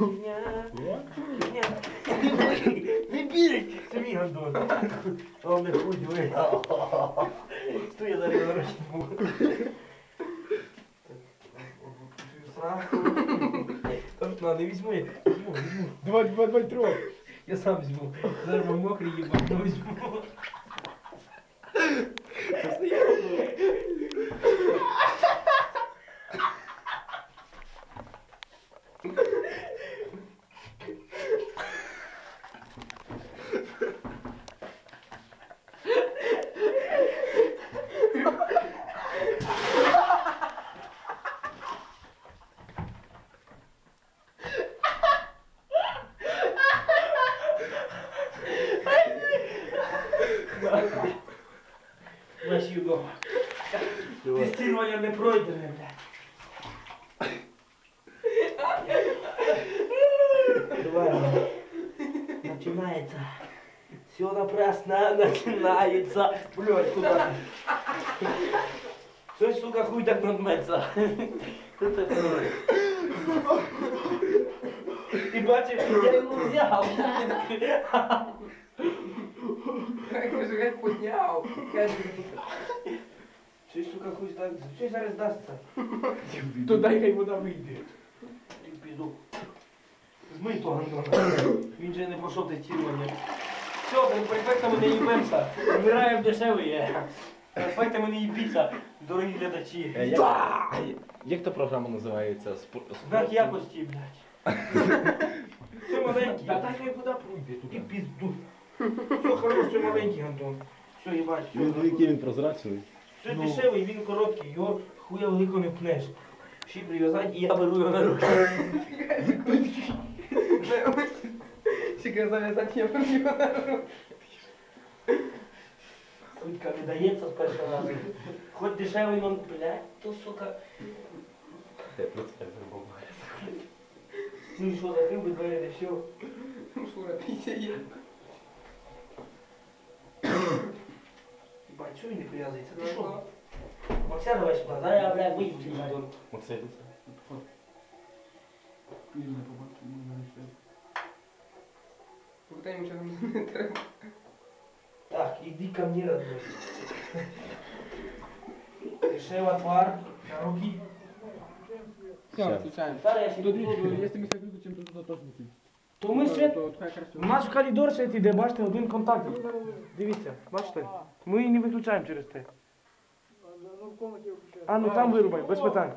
Не бій! Це мій гандон. А не хуй, ви. Хто я зараз гроші був? На, не візьму. Візьму, візьму. Давай, давай, давай, трохи. Я сам візьму. Зараз мокрий їбать, не візьму. Наш Юго. Тестирование не пройдене, блядь. Давай. Начинается. Все напрасно начинается. Блядь, куда? Что, сука, хуй так надметься? Ти бачиш, я його взяв. Якось геть підняв. Щось, сука, хуй так, щось зараз дасться. То дай хай вода вийде. Ти в пізду. Змий то гандона. Він же не пройшов тестування. Все, перед перефектами не їбемося. Вмираємо дешевий є. Перефектами не їбіться, дорогі глядачі. Е, Як, як та програма називається? Спор- Знак якості, блядь. Все маленький. Та дай хай вода пройде І туди. пізду. Все хорош, все маленький, Антон. Все, їбать. все Він який він прозрачний. Все дешевий, він короткий, його хуя велико не пнеш. Всі прив'язати і я беру його на руки. Тільки зав'язати я беру на руку. Сутка не дається з першого разу. Хоч дешевий, но, блядь, то сука. Я про це забув. Ну і що, закрив би двері, де все. Шура, після є. Şöyle biraz yeter. Şu. Baksana baş bana ya ben bu yiyeyim. Mutlu edin. Birine babam kimin görüşleri. Buradaymış adam zannederim. Так, иди ко мне, родной. Решил отвар на руки. Все, отвечаем. Старый, я себе Если мы сейчас выключим, то туда тоже выключим. То ми свят... наш. У нас в коридор світ іде, бачите, один контакт. Дивіться, бачите? Ми її не виключаємо через те. А, ну там вирубай, без питань.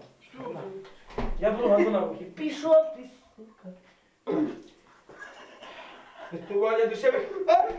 Я беру газу на руки. Пішов ти, сука. Тестування дешеве. А,